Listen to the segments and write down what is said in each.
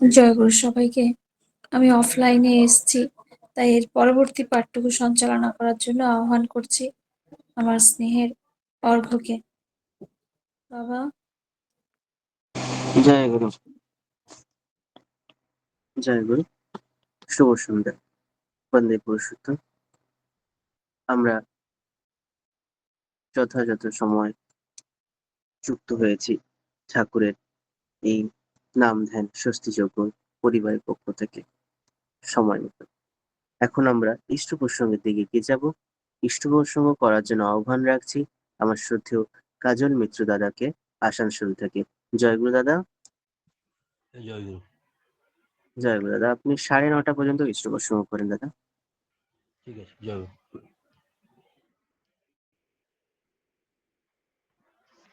জয়গুরু সবাইকে। আমি অফলাইনে এসছি, তাই এর পরবর্তী পাঠটুকু সঞ্চালনা করার জন্য আহ্বান করছি আমার স্নেহের অর্ঘ্যকে। বাবা। জয় গুরু। জয় গুরু। শুভ সন্ধ্যা। বন্দে পুরুষোত্তম। আমরা যথাযথ সময় যুক্ত হয়েছি ঠাকুরের এই নাম ধ্যান স্বস্তিযোগ্য পরিবারের পক্ষ থেকে সময় মতো। এখন আমরা ইষ্ট প্রসঙ্গের দিকে এগিয়ে যাব। ইষ্ট প্রসঙ্গ করার জন্য আহ্বান রাখছি আমার শ্রদ্ধেয় কাজল মিত্র দাদাকে আসানসোল থেকে। জয়গুরু দাদা। জয় গুরু। জয় গুরু দাদা আপনি সাড়ে নটা পর্যন্ত ইষ্ট প্রসঙ্গ করেন দাদা। ঠিক আছে জয় গুরু। গুরু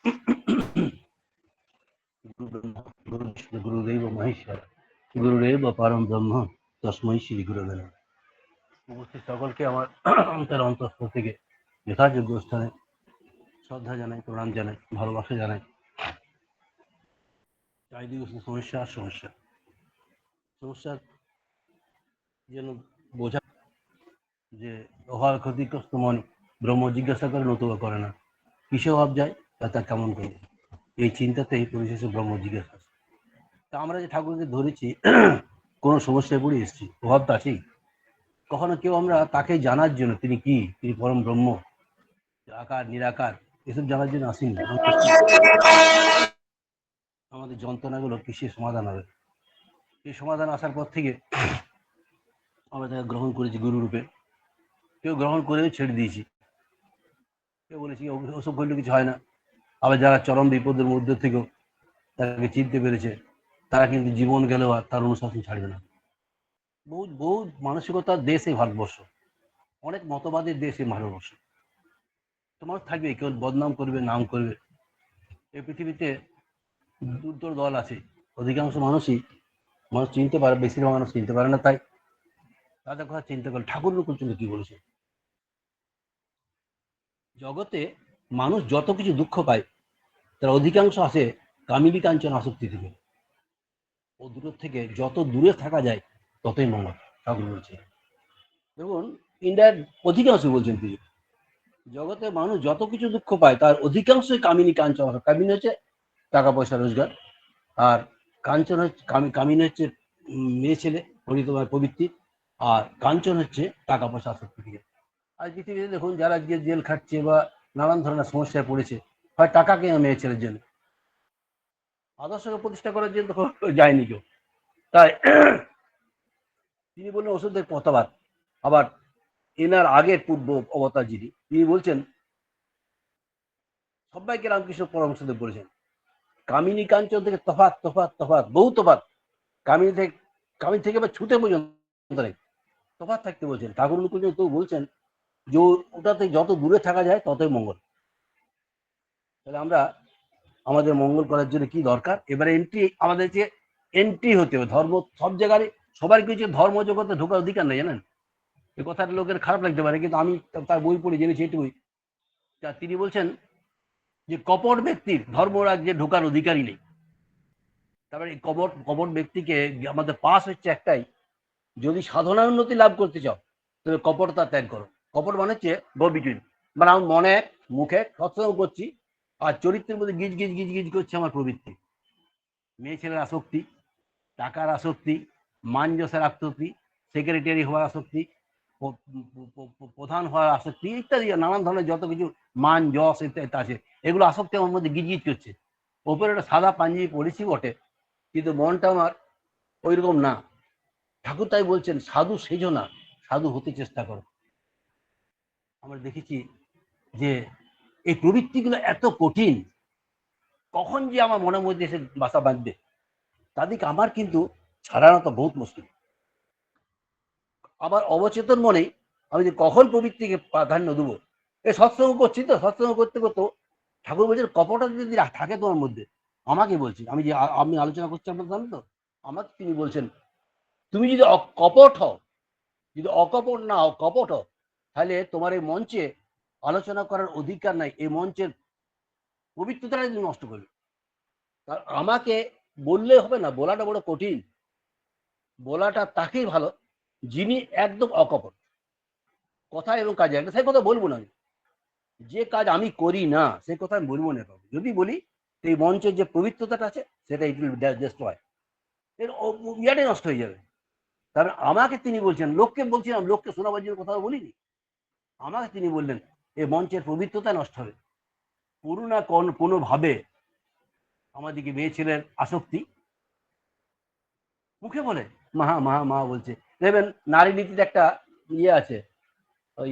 ব্রহ্মা গুরু গুরুদেব মহেশ্বর গুরুদেব ব্রহ্ম তসময় শ্রী গুরুদেব। উপস্থিত সকলকে আমার অন্তর অন্তঃস্থল থেকে যথাযোগ্য স্থানে শ্রদ্ধা জানাই, প্রণাম জানাই, ভালোবাসা জানাই। চারিদিকে সমস্যা আর সমস্যা। সমস্যার যেন বোঝা যে অভাব, ক্ষতিগ্রস্ত মন ব্রহ্ম জিজ্ঞাসা করে নতুবা করে না। কিসে অভাব যায় তা কেমন করে? এই চিন্তাতেই পরিশেষে ব্রহ্ম জিজ্ঞাসা। তা আমরা যে ঠাকুরকে ধরেছি, কোনো সমস্যায় পড়ে এসেছি অভাব তো আছেই কখনো কেউ আমরা তাকে জানার জন্য, তিনি কি? তিনি পরম ব্রহ্ম। আকার, নিরাকার, এসব জানার জন্য আসেনি আমাদের যন্ত্রণাগুলো কিসের সমাধান হবে? এই সমাধান আসার পর থেকে আমরা তাকে গ্রহণ করেছি গুরুরূপে কেউ গ্রহণ করেও ছেড়ে দিয়েছি। কেউ বলেছি "ও- ওসব করলে কিছু হয় না। আবার যারা চরম বিপদের মধ্যে থেকেও তাকে চিনতে পেরেছে, তারা কিন্তু জীবন গেলেও আর তার অনুশাসন ছাড়বে না। বহু বহু মানসিকতার দেশ এই ভারতবর্ষ, অনেক মতবাদের দেশ এই ভারতবর্ষ। তোমার থাকবে, কেউ বদনাম করবে, নাম করবে। এই পৃথিবীতে দুর্দর দল আছে, অধিকাংশ মানুষই মানুষ চিনতে পারে, বেশিরভাগ মানুষ চিনতে পারে না, তাই তাদের কথা চিন্তা করে। ঠাকুর কি বলেছে জগতে মানুষ যত কিছু দুঃখ পায়, তার অধিকাংশ আসে কামিনী কাঞ্চন আসক্তি থেকে। ও দূরের থেকে যত দূরে থাকা যায়, ততই মঙ্গল ঠাকুর বলছে দেখুন, ইন্ডিয়ার অধিকাংশ বলছেন তিনি। জগতে মানুষ যত কিছু দুঃখ পায়, তার অধিকাংশই কামিনী কাঞ্চন। কামিনী হচ্ছে টাকা, পয়সা, রোজগার। আর কাঞ্চন হচ্ছে, কামি- কামিনী হচ্ছে মেয়ে, ছেলে পরিতমার প্রবৃত্তি। আর কাঞ্চন হচ্ছে টাকা, পয়সা, আসক্তি থেকে। আজ পৃথিবীতে দেখুন, যারা গিয়ে জেল খাটছে বা নানান ধরনের সমস্যায় পড়েছে। হয় টাকা টাকাকে মেয়ে ছেলের জন্য আদর্শকে প্রতিষ্ঠা করার জন্য যায়নি কেউ। তাই তিনি বললেন, ওষুধের পথবাদ আবার এনার আগের পূর্ব অবতার যিনি, তিনি বলছেন, সবাইকে রামকৃষ্ণ পরামর্শদেব বলেছেন। কামিনী কাঞ্চন থেকে তফাৎ তফাত তফাৎ, বহু তফাৎ। কামিনী থেকে কামিনী থেকে বা ছুতে পর্যন্ত তফাত থাকতে বলছেন। ঠাকুর তো বলছেন যে ওটাতে যত দূরে থাকা যায় ততই মঙ্গল। তাহলে আমরা আমাদের মঙ্গল করার জন্য কি দরকার? এবারে এন্ট্রি আমাদের যে এন্ট্রি হতে হবে, ধর্ম সব জায়গায় সবার কিছু ধর্ম জগতে ঢোকার অধিকার নেই, জানেন? এ কথাটা লোকের খারাপ লাগতে পারে, কিন্তু আমি তার বই পড়ে জেনেছি এটুকুই। তা তিনি বলছেন যে কপট ব্যক্তির ধর্মরাজ্যে ঢোকার অধিকারই নেই। তারপরে এই কপট কপট ব্যক্তিকে আমাদের পাস হচ্ছে একটাই, যদি সাধনা উন্নতি লাভ করতে চাও, তবে কপটতা ত্যাগ করো। কপট মানে হচ্ছে বিটুইন মানে আমার মনে, মুখে সৎসঙ্গ করছি আর চরিত্রের মধ্যে গিজ গিজ গিজ গিজ করছে আমার প্রবৃত্তি। মেয়ে ছেলের আসক্তি, টাকার আসক্তি, মান যশের আসক্তি সেক্রেটারি হওয়ার আসক্তি প্রধান হওয়ার আসক্তি ইত্যাদি, নানান ধরনের যত কিছু মান, যশ ইত্যাদি আছে। এগুলো আসক্তি আমার মধ্যে গিজ গিজ করছে। ওপরে একটা সাদা পাঞ্জাবি পড়েছি বটে, কিন্তু মনটা আমার ওইরকম না। ঠাকুর তাই বলছেন, সাধু সেজো না, সাধু হতে চেষ্টা করো। আমরা দেখেছি যে এই প্রবৃত্তিগুলো এত কঠিন, কখন যে আমার মনের মধ্যে এসে বাসা বাঁধবে? তাদেরকে আমার কিন্তু ছাড়ানো তো বহুত মুশকিল। আবার অবচেতন মনে আমি যে কখন প্রবৃত্তিকে প্রাধান্য দেবো? এই সৎসঙ্গ করছি তো, সৎসঙ্গ করতে করতে ঠাকুর বলছেন কপটা যদি থাকে তোমার মধ্যে, আমাকে বলছি আমি যে আমি আলোচনা করছি আপনার জানেন তো? আমাকে তিনি বলছেন, তুমি যদি কপট হও, যদি অকপট না হও, কপট হও তাহলে তোমার এই মঞ্চে আলোচনা করার অধিকার নাই, এই মঞ্চের পবিত্রতাটা তুমি নষ্ট করবে। আমাকে বললে হবে না, বলাটা বড় কঠিন। বলাটা তাকেই ভালো, যিনি একদম অকপট। কথা এবং কাজে একটা সেই কথা বলব না যে কাজ আমি করি না, সে কথা আমি বলব না। যদি বলি এই মঞ্চের যে পবিত্রতাটা আছে, সেটা ইট উইল হয়। এর ইয়াটাই নষ্ট হয়ে যাবে। কারণ আমাকে তিনি বলছেন, লোককে বলছিলাম, লোককে শোনাবার জন্য কথা বলিনি। আমাকে তিনি বললেন এই মঞ্চের পবিত্রতা নষ্ট হবে। কোনো না কোন, কোনোভাবে আমাদেরকে মেয়ে ছেলের আসক্তি। মুখে বলে, মা মা মা বলছে, দেখবেন নারী নীতির একটা ইয়ে আছে, ওই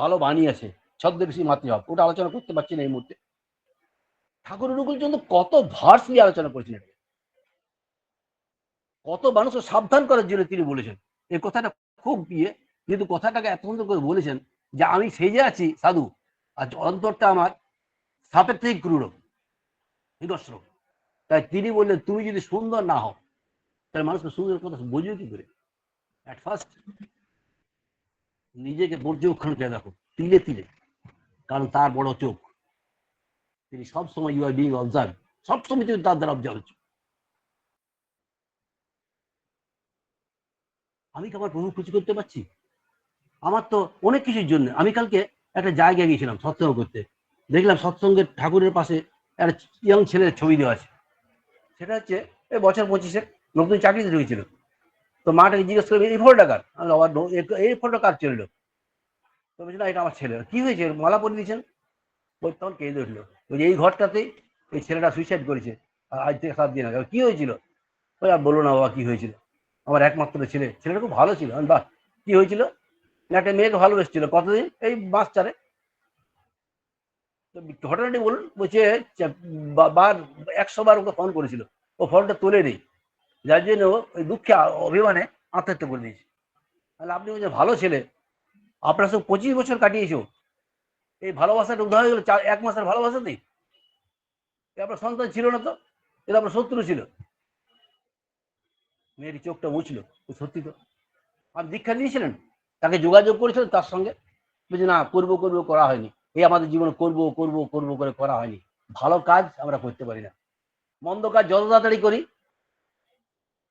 ভালো বাণী আছে, ছদ্মবেশী মাতৃভাব। ওটা আলোচনা করতে পারছি না এই মুহূর্তে। ঠাকুর অনুকূলচন্দ্র কত ভার্স নিয়ে আলোচনা করেছেন কত মানুষকে সাবধান করার জন্য তিনি বলেছেন। এই কথাটা খুব ইয়ে। কিন্তু কথাটাকে এত সুন্দর করে বলেছেন যে আমি সেজে আছি, সাধু। আর অন্তরটা আমার সাপের থেকে ক্রুড় হিংস্র তাই তিনি বললেন, তুমি যদি সুন্দর না হও, তাহলে মানুষকে সুন্দর কথা বুঝবে কি করে? অ্যাট ফার্স্ট নিজেকে পর্যবেক্ষণ করে দেখো, তিলে তিলে, কারণ তার বড় চোখ। তিনি সবসময় ইউ আর বিং অবজার্ভ সবসময় তুমি তার দ্বারা অবজার্ভ হচ্ছে আমি কি আমার প্রভু খুশি করতে পারছি? আমার তো অনেক কিছুর জন্য। আমি কালকে একটা জায়গায় গিয়েছিলাম সৎসঙ্গ করতে। দেখলাম সৎসঙ্গের ঠাকুরের পাশে একটা ইয়ং ছেলের ছবি দেওয়া আছে। সেটা হচ্ছে এই বছর পঁচিশে নতুন চাকরিতে ঢুকেছিল। তো মাটাকে জিজ্ঞেস করবে এই ফটোটা কার? আবার এই ফটো কার ছিল তো বলছি, না, এটা আমার ছেলে। কি হয়েছে? মালা পরে দিয়েছেন? ওই তখন কেঁদে উঠল। ওই যে এই ঘরটাতেই এই ছেলেটা সুইসাইড করেছে আজ থেকে সাত দিন আগে। কি হয়েছিল? ওই আর বলো না বাবা, কি হয়েছিল? আমার একমাত্র ছেলে। ছেলেটা খুব ভালো ছিল। বাহ, কি হয়েছিল? একটা মেয়েকে ভালোবেসছিল কতদিন? এই মাস চারে ঘটনাটি বলুন, বলছে বার একশো বার ওকে ফোন করেছিল। ও ফোনটা তোলে নেই। যার জন্য ওই দুঃখে অভিমানে আত্মহত্যা করে দিয়েছে। তাহলে আপনি বলছেন, ভালো ছেলে। আপনার সব পঁচিশ বছর কাটিয়েছো। এই ভালোবাসাটা উদাহরণ হয়ে গেলো চার, এক মাসের ভালোবাসাতেই আপনার সন্তান ছিল না তো? এটা আপনার শত্রু ছিল? মেয়ের চোখটা মুছলো। সত্যি তো। আপনি দীক্ষা দিয়েছিলেন তাকে যোগাযোগ করেছিল তার সঙ্গে। বলছে, না, করব করব, করা হয়নি। এই আমাদের জীবনে করব করব করব করে করা হয়নি। ভালো কাজ আমরা করতে পারি না। মন্দ কাজ যত তাড়াতাড়ি করি,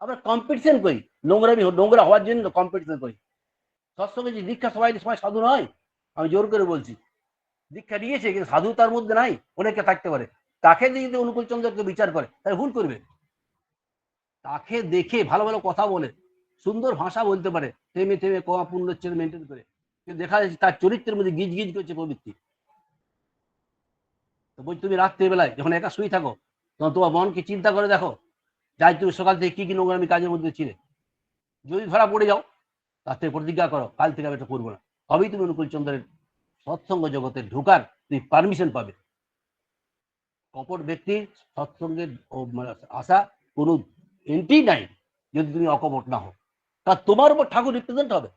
আমরা কম্পিটিশন করি। নোংরামি নোংরা হওয়ার জন্য কম্পিটিশন করি। সৎসঙ্গে যে দীক্ষা সবাই সবাই সাধু নয়, আমি জোর করে বলছি। দীক্ষা নিয়েছে, কিন্তু সাধু তার মধ্যে নাই, অনেকে থাকতে পারে। তাকে যদি অনুকূল চন্দ্রকে বিচার করে, তাহলে ভুল করবে। তাকে দেখে ভালো ভালো কথা বলে। সুন্দর ভাষা বলতে পারে, থেমে থেমে কমা পূর্ণচ্ছেদ মেনটেন করে। দেখা যাচ্ছে তার চরিত্রের মধ্যে গিজ গিজ করছে প্রবৃত্তি। তো বলছি, তুমি রাত্রিবেলায় যখন একা শুয়ে থাকো, তখন তোমার মনকে চিন্তা করে দেখো, যাই তুমি সকাল থেকে কি কি নোংরামি কাজের মধ্যে ছিলে। যদি ধরা পড়ে যাও, তার থেকে প্রতিজ্ঞা করো, কাল থেকে আমি এটা করব না। তবেই তুমি অনুকূল চন্দ্রের সৎসঙ্গ জগতে ঢোকার তুমি পারমিশন পাবে। কপট ব্যক্তির সৎসঙ্গে ও মানে আসা কোনো এন্ট্রি নাই, যদি তুমি অকপট না হও। তা তোমার উপর ঠাকুর রিপ্রেজেন্ট হবে।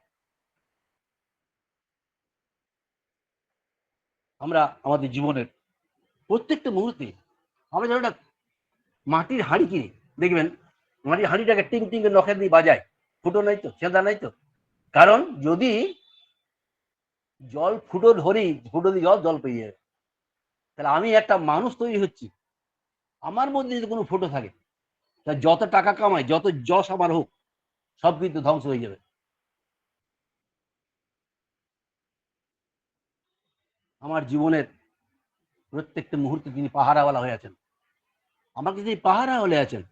আমরা আমাদের জীবনের প্রত্যেকটা মুহূর্তে আমরা যেন একটা মাটির হাঁড়ি কিনি। দেখবেন, মাটির হাঁড়িটাকে টিং টিং নখের দিয়ে বাজায়। ফুটো নাই তো সেদা নাই তো। কারণ যদি জল ফুটো ধরি, ফুটো দিয়ে জল জল পেয়ে যাবে তাহলে আমি একটা মানুষ তৈরি হচ্ছি। আমার মধ্যে যদি কোনো ফুটো থাকে, তা যত টাকা কামাই যত যশ আমার হোক সব কিন্তু ধ্বংস হয়ে যাবে। আমার জীবনের প্রত্যেকটা মুহূর্তে তিনি পাহারাওয়ালা হয়ে আছেন। আমার কাছে তিনি পাহারা আছেন।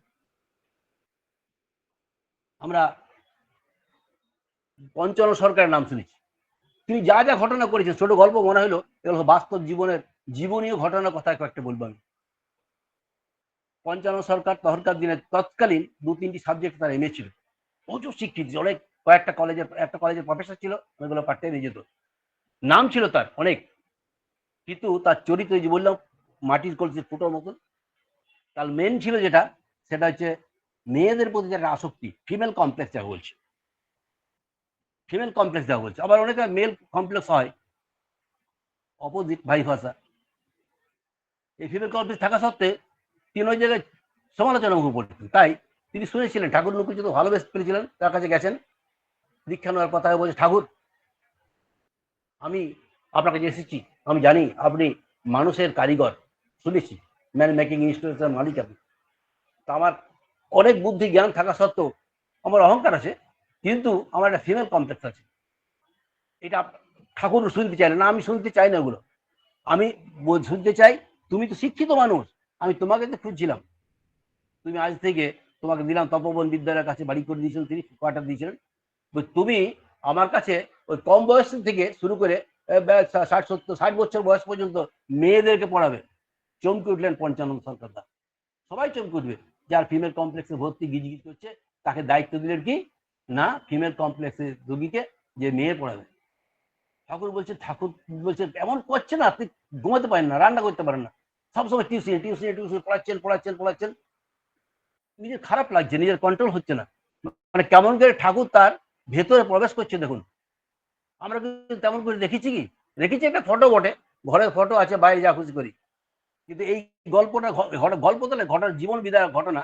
আমরা পঞ্চান্ন সরকারের নাম শুনেছি। তিনি যা যা ঘটনা করেছেন, ছোট গল্প মনে হলো, এগুলো বাস্তব জীবনের জীবনীয় ঘটনার কথা কয়েকটা বলব আমি। পঞ্চান্ন সরকার তখনকার দিনে তৎকালীন দু তিনটি সাবজেক্ট তারা এমএ ছিল। প্রচুর শিক্ষিত ছিল, অনেক কয়েকটা কলেজের একটা কলেজের প্রফেসর ছিল অনেকগুলো টাইমে যেত। নাম ছিল তার অনেক। কিন্তু তার চরিত্র যে বললাম মাটির কলসির ফুটোর মতন। তার মেন ছিল যেটা সেটা হচ্ছে মেয়েদের প্রতি যে একটা আসক্তি ফিমেল কমপ্লেক্স যা বলছে। ফিমেল কমপ্লেক্স যা বলছে। আবার অনেকে মেল কমপ্লেক্স হয় অপোজিট ভাই ভাষা এই ফিমেল কমপ্লেক্স থাকা সত্ত্বে তিনি ওই জায়গায় সমালোচনা তাই তিনি শুনেছিলেন, ঠাকুর নুকুল যত ভালোবেসে পেরেছিলেন তার কাছে গেছেন। দীক্ষা নেওয়ার কথা বলছে, ঠাকুর, আমি আপনার কাছে এসেছি। আমি জানি আপনি মানুষের কারিগর, শুনেছি। ম্যান মেকিং ইনস্টিটিউটের মালিক আপনি। তা আমার অনেক বুদ্ধি জ্ঞান থাকা সত্ত্বেও আমার অহংকার আছে, কিন্তু আমার একটা ফিমেল কমপ্লেক্স আছে। এটা ঠাকুর শুনতে চাই না। আমি শুনতে চাই না ওগুলো। আমি শুনতে চাই, তুমি তো শিক্ষিত মানুষ। আমি তোমাকে তো খুঁজছিলাম। তুমি আজ থেকে তোমাকে দিলাম তপবন বিদ্যালয়ের কাছে বাড়ি করে দিয়েছিলেন তিনি, কোয়ার্টার দিয়েছিলেন। তুমি আমার কাছে ওই কম বয়স থেকে শুরু করে ষাট, সত্তর, ষাট বছর বয়স পর্যন্ত মেয়েদেরকে পড়াবে। চমকে উঠলেন পঞ্চানন্দ সরকার দা সবাই চমকে উঠবে। যার ফিমেল কমপ্লেক্সে ভর্তি গিজগিজ করছে, তাকে দায়িত্ব দিলেন কি? না ফিমেল কমপ্লেক্সের রোগীকে যে মেয়ে পড়াবে। ঠাকুর বলছে ঠাকুর বলছে, এমন করছে না, আপনি ঘুমাতে পারেন না, রান্না করতে পারেন না। সবসময় টিউশন টিউশন টিউশন, পড়াচ্ছেন পড়াচ্ছেন পড়াচ্ছেন। নিজের খারাপ লাগছে, নিজের কন্ট্রোল হচ্ছে না। মানে কেমন করে ঠাকুর তার ভেতরে প্রবেশ করছে দেখুন। আমরা কিন্তু তেমন করে দেখেছি কি? দেখেছি একটা ফটো বটে, ঘরের ফটো আছে বাইরে যা খুশি করি। কিন্তু এই গল্পটা গল্প তো না ঘটনার জীবন বিদায় ঘটনা।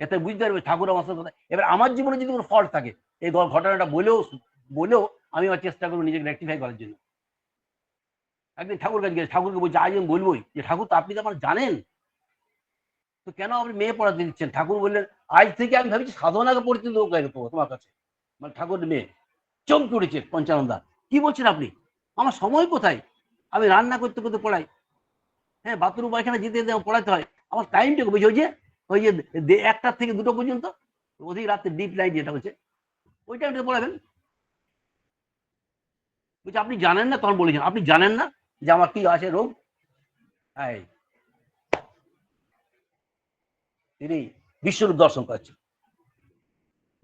এতে বুঝতে পারবে ঠাকুর আমার কথা। এবার আমার জীবনে যদি কোনো ফল্ট থাকে, এই ঘটনাটা বলেও বলেও আমি আমার চেষ্টা করব নিজেকে রেক্টিফাই করার জন্য। একদিন ঠাকুর কাছে গেছে ঠাকুরকে বলছি, আজ আমি বলবোই যে, ঠাকুর, তো আপনি তো আমার জানেন তো কেন আপনি মেয়ে পড়াতে দিচ্ছেন? ঠাকুর বললেন, আজ থেকে আমি ভাবছি সাধনাকে পড়তে দেবো তোমার কাছে। মানে ঠাকুর মেয়ে চমকে উঠেছে পঞ্চানন্দা। কি বলছেন আপনি? আমার সময় কোথায়? আমি রান্না করতে করতে পড়াই। হ্যাঁ বাথরুম, পায়খানা যেতে যেতে পড়াতে হয়। আমার টাইমটা বুঝে ওই যে ওই যে একটার থেকে দুটো পর্যন্ত, অধিক রাত্রে ডিপ লাইট যেটা হচ্ছে, ওই টাইমটা পড়াবেন। বলছি, আপনি জানেন না? তখন বলেছেন, আপনি জানেন না যে আমার কি আছে রোগ? এই তিনি বিশ্বরূপ দর্শন করছেন।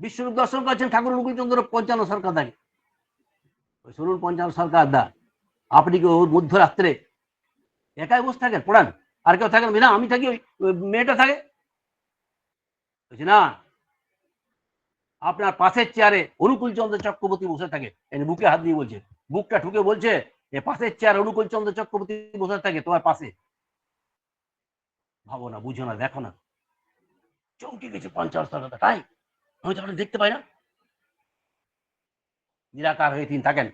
বিশ্বরূপ দর্শন করছেন ঠাকুর অনুকূলচন্দ্র পঞ্চান্ন সরকার ওই শুনুন, পঞ্চান্ন সরকার দা আপনি কি ওর মধ্যরাত্রে একাই বসে থাকেন? পড়ান। আর কেউ থাকেন? না, আমি থাকি, ওই মেয়েটা থাকে। বলছি, না। আপনার পাশের চেয়ারে অনুকূল চন্দ্র চক্রবর্তী বসে থাকে। এই বুকে হাত দিয়ে বলছে, বুকটা ঠুকে বলছে, এ পাশের চেয়ার অনুকূল চন্দ্র চক্রবর্তী বসে থাকে, তোমার পাশে? ভাবো না, বুঝো না, দেখো না। চমকে গেছে পঞ্চাশ টাকা তাই? আমি তো দেখতে পাই না। নিরাকার হয়ে তিনি থাকেন।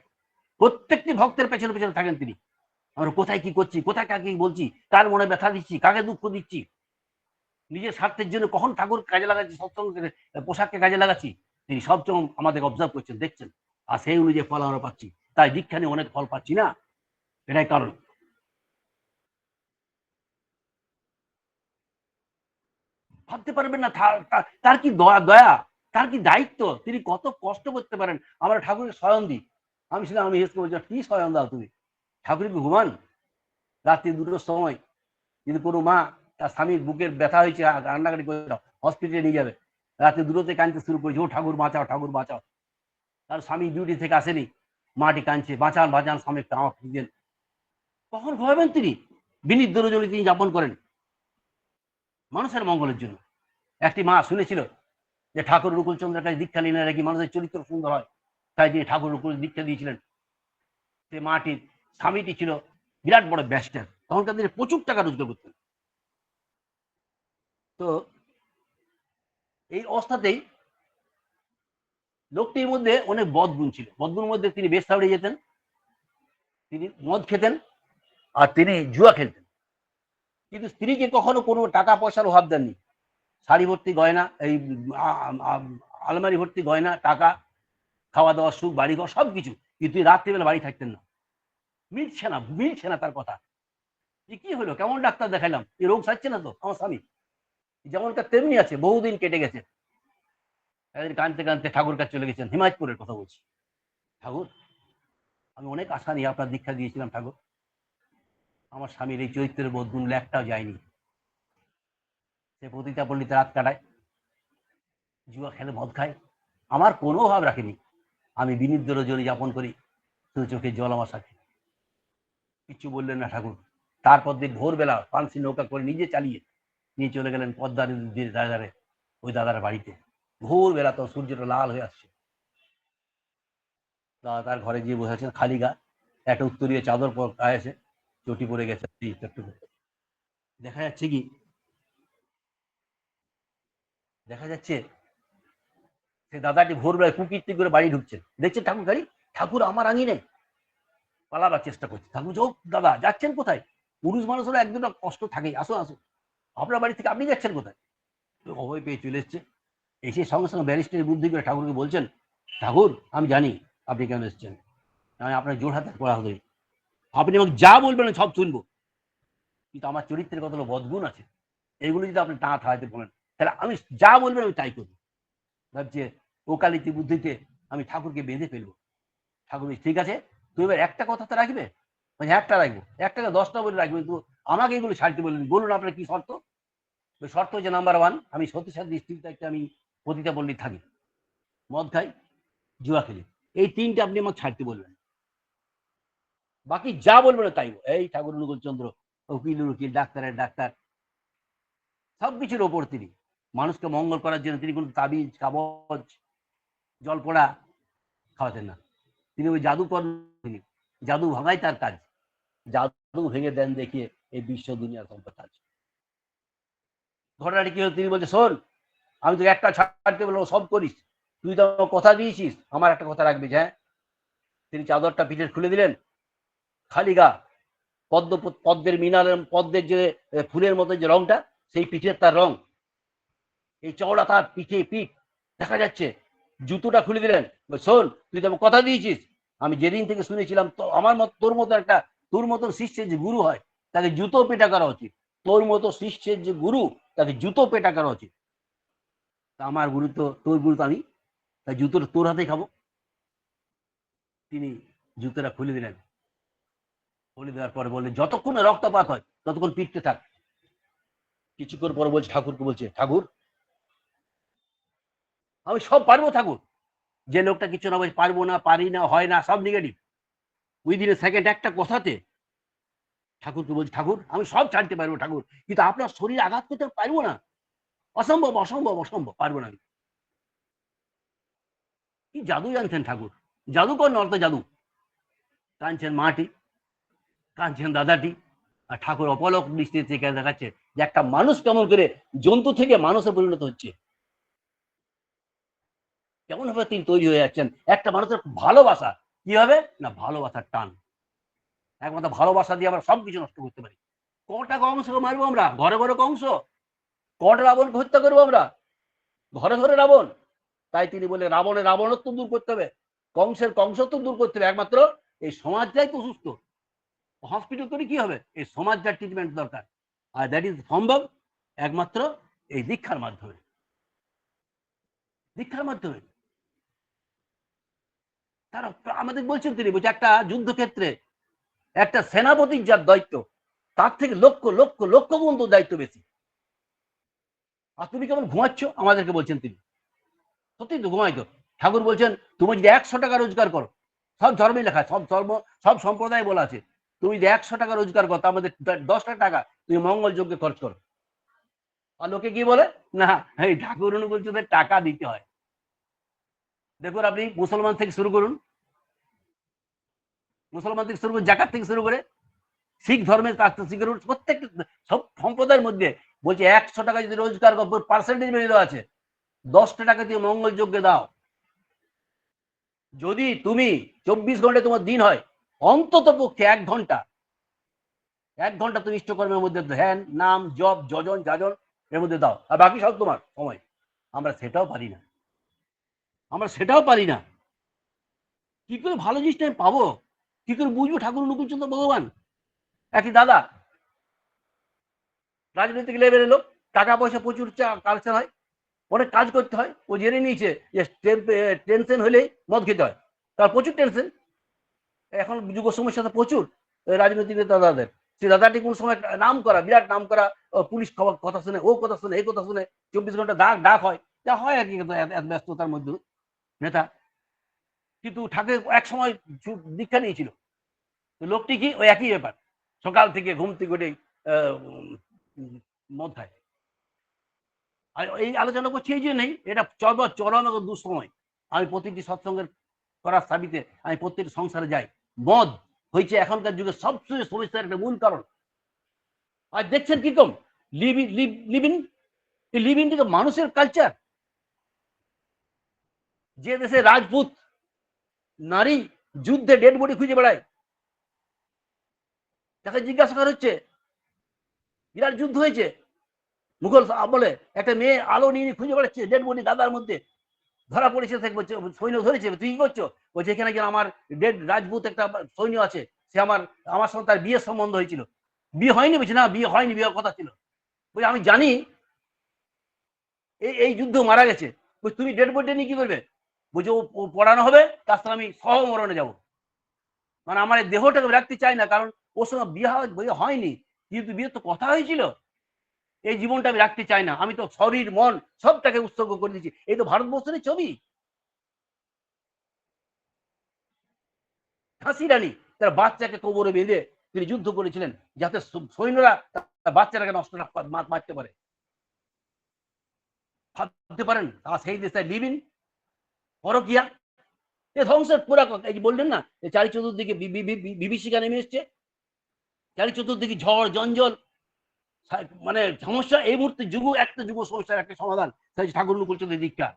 প্রত্যেকটি ভক্তের পেছনে পেছনে থাকেন তিনি। আমরা কোথায় কি করছি, কোথায় কাকে বলছি, কার মনে ব্যথা দিচ্ছি, কাকে দুঃখ দিচ্ছি, নিজের স্বার্থের জন্য কখন ঠাকুর কাজে লাগাচ্ছি সৎসঙ্গ পোশাককে কাজে লাগাচ্ছি, তিনি সবসময় আমাদের অবজার্ভ করছেন, দেখছেন। আর সেই অনুযায়ী ফল আমরা পাচ্ছি। তাই দীক্ষা নিয়ে অনেক ফল পাচ্ছি না? এটাই কারণ। ভাবতে পারবেন না তার- কি দয়া দয়া? তার কি দায়িত্ব? তিনি কত কষ্ট করতে পারেন? আমরা ঠাকুরের স্বয়ং দিই। আমি ছিলাম আমি হেসে বলছি কি স্বয়ং দাও তুমি? ঠাকুর কি ঘুমান? রাত্রি দুটোর সময় যদি কোনো মা তার স্বামীর বুকের ব্যথা হয়েছে, আর রান্নাঘাটি করে দাও হসপিটালে নিয়ে যাবে। রাত্রি দুটোতে কাঁদতে শুরু করেছে, ও ঠাকুর বাঁচাও ঠাকুর বাঁচাও। তার স্বামী ডিউটি থেকে আসেনি। মাটি কাঁদছে, বাঁচান বাঁচান, স্বামী আমার ফিরিয়ে দেন। কখন ভাবেন তিনি? বিনীত তিনি যাপন করেন। মানুষের মঙ্গলের জন্য। একটি মা শুনেছিল যে ঠাকুর রুকুল চন্দ্রের কাছে দীক্ষা নিলে নাকি মানুষের চরিত্র সুন্দর হয়। তাই তিনি ঠাকুর রুকুল দীক্ষা দিয়েছিলেন। সে মাটির স্বামীটি ছিল বিরাট বড় ব্যাস্টার তখনকার দিনে প্রচুর টাকা রোজগার করতেন। তো এই অবস্থাতেই লোকটির মধ্যে অনেক বদগুণ ছিল। বদগুণের মধ্যে তিনি বেশ সাউড়ে যেতেন, তিনি মদ খেতেন আর তিনি জুয়া খেলতেন। কিন্তু স্ত্রীকে কখনো কোনো টাকা পয়সার অভাব দেননি। শাড়ি ভর্তি, গয়না, এই আলমারি ভর্তি, গয়না, টাকা খাওয়া দাওয়া সুখ বাড়ি ঘর সব কিছু কিন্তু রাত্রিবেলা বাড়ি থাকতেন না। মিলছে না মিলছে না তার কথা। যে কি হলো? কেমন ডাক্তার দেখালাম এই রোগ সারছে না তো? আমার স্বামী। যেমনটা তেমনি আছে, বহুদিন কেটে গেছে। একদিন কানতে কানতে ঠাকুর কাছে চলে গেছেন। হিমাজপুরের কথা বলছি। ঠাকুর, আমি অনেক আশা নিয়ে আপনার দীক্ষা দিয়েছিলাম, ঠাকুর। আমার স্বামীর এই চরিত্রের বদগুণ একটাও যায়নি। সে পতিতা পল্লীতে রাত কাটায়, জুয়া খেলে মদ খায়, আমার কোনো অভাব রাখেনি। আমি বিনিদ্র রজনী যাপন করি, শুধু চোখে জল আমার সাথে কিছু বললেন, না ঠাকুর, তারপর দিন ভোরবেলা পানসি নৌকা করে নিজে চালিয়ে নিয়ে চলে গেলেন পদ্মার দাদারে ওই দাদার বাড়িতে। ভোরবেলা তো সূর্যটা লাল হয়ে আসছে। দাদা তার ঘরে গিয়ে বসে আছেন, খালি গা, একটা উত্তরীয় চাদর পর এসে চটি পড়ে গেছে দেখা যাচ্ছে কি? দেখা যাচ্ছে সে দাদাটি ভোরবেলায় কুকীর্তি করে বাড়ি ঢুকছেন দেখছেন ঠাকুর গাড়ি? ঠাকুর আমার আঙিনে। পালাবার চেষ্টা করছে। ঠাকুর যোগ দাদা, যাচ্ছেন কোথায়? পুরুষ মানুষ হলো একদিন কষ্ট থাকেই। আসো আসো। আপনার বাড়ি থেকে আপনি যাচ্ছেন কোথায়? অভয় পেয়ে চলে এসছে। এসে সঙ্গে সঙ্গে ব্যারিস্টারের বুদ্ধি করে ঠাকুরকে বলছেন, ঠাকুর, আমি জানি আপনি কেন এসেছেন। আমি আপনার জোর হাতে পড়া হতে আপনি আমাকে যা বলবেন সব শুনব। কিন্তু আমার চরিত্রের কতগুলো বদগুণ আছে, এগুলো যদি আপনি টা থাকাতে বলেন, তাহলে আমি যা বলবেন আমি তাই করব। ভাবছে ওকালিতি বুদ্ধিতে আমি ঠাকুরকে বেঁধে ফেলব। ঠাকুর ঠিক আছে, তুমি এবার একটা কথা তো রাখবে? মানে একটা রাখব। একটা দশটা বলে রাখবে। কিন্তু আমাকে এগুলো ছাড়তে বললেন বলুন আপনার কি শর্ত? শর্ত হচ্ছে নাম্বার ওয়ান আমি সতীসাথ ডিস্ট্রিক্টে একটা আমি পতিতা পল্লী থাকি। মদ খাই, জুয়া খেলি। এই তিনটে আপনি আমাকে ছাড়তে বলবেন। বাকি যা বলবেন তাই এই ঠাকুর অনুকূল চন্দ্র উকিল উকিল ডাক্তারের ডাক্তার। সবকিছুর ওপর তিনি। মানুষকে মঙ্গল করার জন্য তিনি কোনো তাবিজ কাবজ জল পড়া খাওয়াতেন না। তিনি ওই জাদু করেন জাদু ভাঙাই তার কাজ। জাদু ভেঙে দেন দেখিয়ে এই বিশ্ব দুনিয়ার সম্পদ আছে। ঘটনাটি কি হলো? তিনি বলছে, শোন, আমি তোকে একটা ছাড়তে বলব সব করিস। তুই তো কথা দিয়েছিস, আমার একটা কথা রাখবি হ্যাঁ? তিনি চাদরটা পিঠে খুলে দিলেন খালি গা পদ্ম পদ্মের মিনারের পদ্মের যে ফুলের মতো যে রংটা, সেই পিঠের তার রং। এই চওড়া তার পিঠে পিঠ দেখা যাচ্ছে। জুতোটা খুলে দিলেন। শোন, তুই তো কথা দিয়েছিস। আমি যেদিন থেকে শুনেছিলাম, তো আমার মত, তোর মতো একটা, তোর মতো শিষ্যের যে গুরু হয়, তাকে জুতো পেটা করা উচিত। তোর মতো শিষ্যের যে গুরু, তাকে জুতো পেটা করা উচিত। আমার গুরু তো, তোর গুরু তো আমি। তাই জুতোটা তোর হাতেই খাব। তিনি জুতোটা খুলে দিলেন। খুলে দেওয়ার পরে বললেন, যতক্ষণ রক্তপাত হয়, ততক্ষণ পিটতে থাক। কিছুক্ষণ পর বলছে, ঠাকুরকে বলছে, ঠাকুর, আমি সব পারব ঠাকুর। যে লোকটা কিছু না বলছে, পারব না, পারি না, হয় না, সব নেগেটিভ উইদিন এ সেকেন্ড একটা কথাতে ঠাকুরকে বলছি, ঠাকুর, আমি সব ছাড়তে পারব ঠাকুর, কিন্তু আপনার শরীর আঘাত করতে পারব না। অসম্ভব অসম্ভব অসম্ভব, পারব না। কি জাদু জানছেন ঠাকুর? জাদুকর নর্ত জাদু। কাঁদছেন মাটি কাঁদছেন দাদাটি আর ঠাকুর অপলক দৃষ্টি থেকে দেখাচ্ছে যে একটা মানুষ কেমন করে জন্তু থেকে মানুষে পরিণত হচ্ছে। কেমন ভাবে তিনি তৈরি হয়ে যাচ্ছেন, একটা মানুষের ভালোবাসা, কি হবে? না, ভালোবাসার টান। একমাত্র ভালোবাসা দিয়ে আমরা সবকিছু নষ্ট করতে পারি। কটা কংসকে মারবো আমরা? ঘরে ঘরে কংস? কটা রাবণকে হত্যা করব আমরা? ঘরে ঘরে রাবণ। তাই তিনি বলে রাবণের রাবণত্ব দূর করতে হবে। কংসের কংসত্ব দূর করতে হবে। একমাত্র এই সমাজটাই তো সুস্থ। হসপিটাল করে কি হবে? এই সমাজটার ট্রিটমেন্ট দরকার। আর দ্যাট ইজ সম্ভব একমাত্র এই দীক্ষার মাধ্যমে। দীক্ষার মাধ্যমে। তারা আমাদের বলছেন তিনি, বলছে একটা যুদ্ধক্ষেত্রে একটা সেনাপতির যার দায়িত্ব, তার থেকে লক্ষ লক্ষ লক্ষ গুণ তোর দায়িত্ব বেশি। আর তুমি কেমন ঘুমাচ্ছ? আমাদেরকে বলছেন তিনি। সত্যি তো ঘুমাই তো। ঠাকুর বলছেন, তুমি যদি একশো টাকা রোজগার করো, সব ধর্মে লেখা, সব ধর্ম, সব সম্প্রদায় বলা আছে। তুমি যদি একশো টাকা রোজগার করো মধ্যে দশটা টাকা তুমি মঙ্গল যজ্ঞে খরচ করো। আর লোকে কি বলে? না, এই ঠাকুর চোদ্দের টাকা দিতে হয়। দেখুন আপনি মুসলমান থেকে শুরু করুন। মুসলমান থেকে শুরু করে জাকাত থেকে শুরু করে শিখ ধর্মের কাজ থেকে শুরু করে প্রত্যেক সব সম্প্রদায়ের মধ্যে বলছে একশো টাকা যদি রোজগার করো পার্সেন্টেজ বেরিয়ে দেওয়া আছে। দশটা টাকা তুমি মঙ্গল যজ্ঞে দাও। যদি তুমি চব্বিশ ঘণ্টা তোমার দিন হয় অন্তত পক্ষে এক ঘণ্টা। এক ঘণ্টা তুমি ইষ্টকর্মের মধ্যে ধ্যান নাম, জপ, যজন, যাজন এর মধ্যে দাও। আর বাকি সব তোমার, সময়। আমরা সেটাও পারি না। আমরা সেটাও পারি না। কি করে ভালো জিনিসটা আমি পাবো? কি করে বুঝব ঠাকুর অনুকূলচন্দ্র ভগবান? একই দাদা। রাজনৈতিক লেভেল এলো টাকা পয়সা প্রচুর কালচার হয়। অনেক কাজ করতে হয়। ও জেনে নিয়েছে যে টেনশন হলেই মদ খেতে হয়। তার প্রচুর টেনশন এখন যুব সমস্যা তো প্রচুর রাজনৈতিক দাদাদের সেই দাদাটি কোন সময় নাম করা, বিরাট নাম করা পুলিশ খবর, কথা শুনে, ও কথা শুনে এই কথা শুনে চব্বিশ ঘণ্টা ডাক ডাক হয়। যা হয় আর কি এত- ব্যস্ততার মধ্যে। নেতা। কিন্তু ঠাকুর এক সময় দীক্ষা নিয়েছিল। লোকটি কি? ওই একই ব্যাপার। সকাল থেকে ঘুম থেকে উঠে মদ আর এই আলোচনা করছি এই যে নেই এটা চরম চরম এবং দুঃসময়। আমি প্রতিটি সৎসঙ্গের করার সাবিতে আমি প্রত্যেকটি সংসারে যাই। মদ হয়েছে এখনকার যুগে সবচেয়ে সমস্যার একটা মূল কারণ। আর দেখছেন কি কীরকম লিভিং লিভিং তো মানুষের কালচার যে দেশে রাজপুত, নারী যুদ্ধে ডেড বডি খুঁজে বেড়ায়, তাকে জিজ্ঞাসা করা হচ্ছে, বিরাট যুদ্ধ হয়েছে। মুঘল বলে, একটা মেয়ে আলো নিয়ে খুঁজে বেড়াচ্ছে ডেড বডি দাদার মধ্যে। ধরা পড়েছে সৈন্য ধরেছে, তুই কি করছ? বলছে, এখানে কি আমার ডেড রাজপুত একটা সৈন্য আছে, সে আমার আমার সঙ্গে তার বিয়ের সম্বন্ধ হয়েছিল। বিয়ে হয়নি বলছে, না, বিয়ে হয়নি, বিয়ের কথা ছিল। বলছে, আমি জানি, এই এই যুদ্ধ মারা গেছে। বলছে, তুমি ডেড বডি নিয়ে কি করবে? বলছে, ও পড়ানো হবে, তার সঙ্গে আমি সহ মরণে যাব। মানে আমার এই দেহটাকে রাখতে চাই না, কারণ ওর সঙ্গে বিয়ে বিয়ে হয়নি। কিন্তু বিয়ে তো কথা হয়েছিল। এই জীবনটা আমি রাখতে চাই না। আমি তো শরীর, মন সবটাকে উৎসর্গ করে দিয়েছি। এই তো ভারতবর্ষের ছবি। ঝাঁসি রানী তার বাচ্চাকে কোমরে বেঁধে তিনি যুদ্ধ করেছিলেন যাতে সৈন্যরা বাচ্চাটাকে নষ্ট মারতে পারে। ভাবতে পারেন তা সেই দেশে লিভিন পরকিয়া। এ ধ্বংসের পুরা কথা। এই বললেন না চারি চতুর্দিকে বিভীষিকা নেমে এসছে। চারি চতুর্দিকে ঝড়, জঞ্জল মানে সমস্যা এই মুহূর্তে যুগ, একটা যুগ সমস্যার একটা সমাধান সেটা ঠাকুর অনুকূলচন্দ্রের দীক্ষা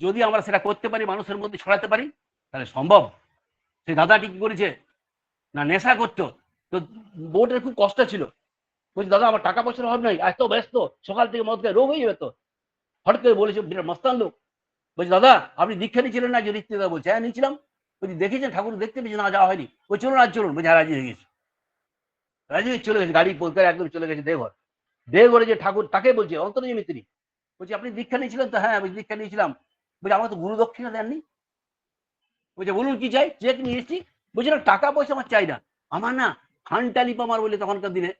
যদি আমরা সেটা করতে পারি, মানুষের মধ্যে ছড়াতে পারি, তাহলে সম্ভব। সেই দাদাটি কি করেছে না, নেশা করতো তো বোর্ডের খুব কষ্ট ছিল। বলছি, দাদা, আমার টাকা পয়সার অভাব নাই এত ব্যস্ত, সকাল থেকে মদ রোগ হয়ে যাবে তো। হঠাৎ করে বলেছে, বিরাট মস্তান লোক। বলছি, দাদা, আপনি দীক্ষা নিয়েছিলেন না যে দাদা বলছে? হ্যাঁ নিয়েছিলাম। বলছি, দেখেছেন? ঠাকুর দেখতে পেয়েছি না যাওয়া হয়নি। ওই চলুন, আজ চলুন। বলছি হ্যাঁ রাজি হয়ে গেছে। রাজি হয়ে চলে গেছে, গাড়ি পরিষ্কার একদম চলে গেছে, দেওঘর। দেওঘরে যে ঠাকুর, তাকে বলছে অন্তর্জমি তিনি বলছি, আপনি দীক্ষা নিয়েছিলেন তো? হ্যাঁ বলছি দীক্ষা নিয়েছিলাম। বলছি আমার তো গুরু দক্ষিণা দেননি। বলছে, বলুন কি চাই? চেক নিয়ে এসেছি, বলছি, না, টাকা পয়সা আমার চাই না। আমার না হান্টালি পামার বলে তখনকার দিনে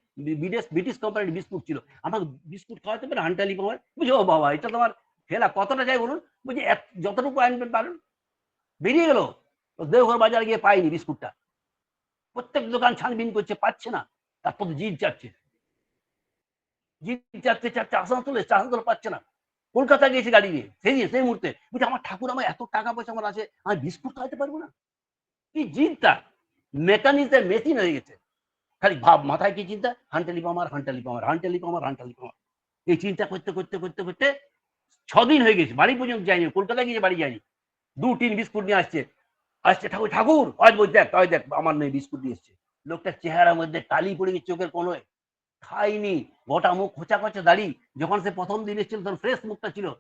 বিদেশ, ব্রিটিশ কোম্পানির বিস্কুট ছিল। আমাকে বিস্কুট খাওয়াতে পারে হান্টালি পামার বুঝি ও বাবা, এটা তোমার ফেলা কতটা চাই বলুন? বলছি যতটুকু আনবেন পারেন। বেরিয়ে গেল। দেওঘর বাজার গিয়ে পাইনি বিস্কুটটা। প্রত্যেক দোকান ছানবিন করছে, পাচ্ছে না। তারপর জিন চাচ্ছে। জিদ চাচ্ছে চাচ্ছে আসানসোলে আসানসোলে পাচ্ছে না। কলকাতা গিয়েছে গাড়ি নিয়ে, সেই দিন সেই মুহূর্তে। বলছে, আমার ঠাকুর আমার এত টাকা পয়সা আমার আছে, আমি বিস্কুট খাইতে পারব না? কি জিদটা মেকানিজের মেশিন হয়ে গেছে। খালি ভাব, মাথায় কি চিন্তা? হান্টালি পামার হান্টালি পামার হান্টালি পামার হান্টালি পামার। এই চিন্তা করতে করতে করতে করতে ছদিন হয়ে গেছে, বাড়ি পর্যন্ত যায়নি কলকাতা গিয়ে বাড়ি যায়নি। দু তিন বিস্কুট নিয়ে আসছে। আসছে, ঠাকুর ঠাকুর, আজ বলছে দেখ, আজ দেখ, আমার নেই বিস্কুট নিয়ে এসছে। লোকটার চেহারার মধ্যে কালি পড়ে গেছে চোখের কোনোয় খাইনি গোটা মুখ খোঁচা খোঁচা দাড়ি যখন সে প্রথম দিন এসেছিল তখন ফ্রেশ মুখটা ছিল।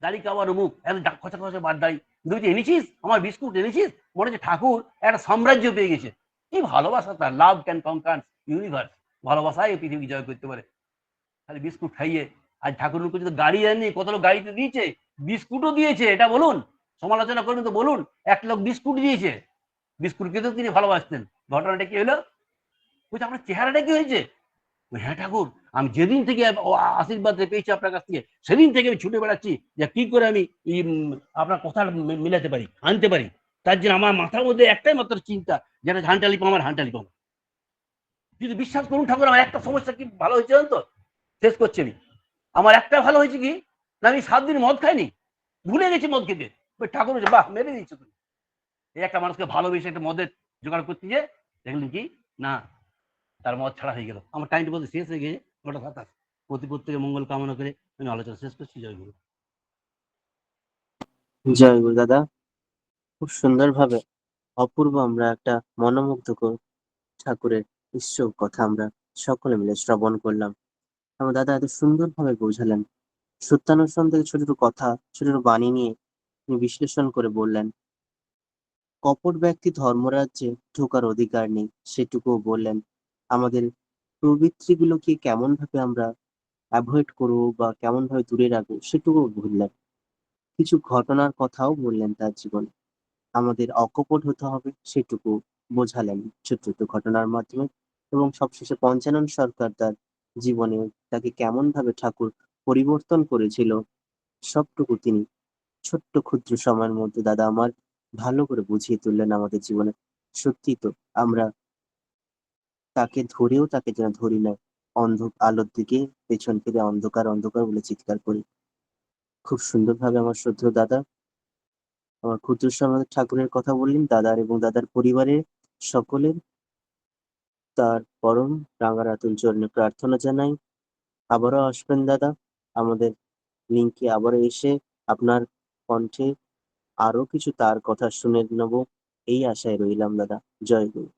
দাড়ি কাবার মুখ ডা- খোঁচা খোঁচা বাদ দাড়ি। বলছে, এনেছিস? আমার বিস্কুট এনেছিস? মনে হচ্ছে ঠাকুর একটা সাম্রাজ্য পেয়ে গেছে। কি ভালোবাসা তার লাভ ক্যান কনকান্স ইউনিভার্স ভালোবাসাই এই পৃথিবী জয় করতে পারে। খালি বিস্কুট খাইয়ে আজ ঠাকুর তো গাড়ি আনেনি কত লোক গাড়িতে দিয়েছে? বিস্কুটও দিয়েছে এটা বলুন। সমালোচনা করবেন তো বলুন এক লোক বিস্কুট দিয়েছে। বিস্কুটকে তো তিনি ভালোবাসতেন। ঘটনাটা কি হলো? বলছে আপনার চেহারাটা কি হয়েছে? হ্যাঁ ঠাকুর, আমি যেদিন থেকে আশীর্বাদ পেয়েছি আপনার কাছ থেকে, সেদিন থেকে আমি ছুটে বেড়াচ্ছি যে কি করে আমি আপনার কথা মিলাতে পারি, আনতে পারি। তার জন্য আমার মাথার মধ্যে একটাই মাত্র চিন্তা যেটা হান্টালি পামার হান্টালি পামার কিন্তু বিশ্বাস করুন ঠাকুর, আমার একটা সমস্যা কি ভালো হয়েছে জানেন তো? শেষ করছি আমি। আমার একটা ভালো হয়েছে কি? না, আমি সাত দিন মদ খাইনি, ভুলে গেছি মদ খেতে। ঠাকুর বাহ, মেরে দিচ্ছ তুমি। এই একটা মানুষকে ভালোবেসে একটা মদের জোগাড় করতে যে দেখলেন কি, না, তার মদ ছাড়া হয়ে গেল। আমার টাইমটা বলতে শেষ হয়ে গেছে। নটা সাতাশ প্রতি প্রত্যেকে মঙ্গল কামনা করে আমি আলোচনা শেষ করছি। জয় গুরু। জয় গুরু দাদা। খুব সুন্দরভাবে অপূর্ব আমরা একটা মনোমুগ্ধকর ঠাকুরের ঈশ্বর কথা আমরা সকলে মিলে শ্রবণ করলাম। আমার দাদা এত সুন্দরভাবে বোঝালেন। সত্যানুষ্ঠান থেকে ছোট ছোট কথা, ছোট ছোট বাণী নিয়ে তিনি বিশ্লেষণ করে বললেন কপট ব্যক্তি ধর্মরাজ্যে ঢোকার অধিকার নেই, সেটুকুও বললেন। আমাদের প্রবৃত্তিগুলোকে কেমন ভাবে আমরা অ্যাভয়েড করব বা কেমন ভাবে দূরে রাখব, সেটুকুও বললেন। কিছু ঘটনার কথাও বললেন তার জীবনে। আমাদের অকপট হতে হবে, সেটুকু বোঝালেন ছোট ছোট ঘটনার মাধ্যমে। এবং সবশেষে পঞ্চানন সরকার তার জীবনে তাকে কেমন ভাবে ঠাকুর পরিবর্তন করেছিল, সবটুকু তিনি ছোট্ট ক্ষুদ্র সময়ের মধ্যে, দাদা, আমার ভালো করে বুঝিয়ে তুললেন আমাদের জীবনে। সত্যি তো, আমরা তাকে ধরেও তাকে যেন ধরি না, অন্ধ আলোর দিকে, পেছন ফিরে অন্ধকার অন্ধকার বলে চিৎকার করি। খুব সুন্দরভাবে আমার শ্রদ্ধেয় দাদা, আমার ক্ষুদ্র সমাজ ঠাকুরের কথা বললেন, দাদার এবং দাদার পরিবারের সকলের। তার পরম রাঙারাতুল চরণে প্রার্থনা জানাই। আবারও আসবেন দাদা, আমাদের লিঙ্কে আবারও এসে আপনার কণ্ঠে আরও কিছু তার কথা শুনে নেব। এই আশায় রইলাম দাদা। জয় গুরু।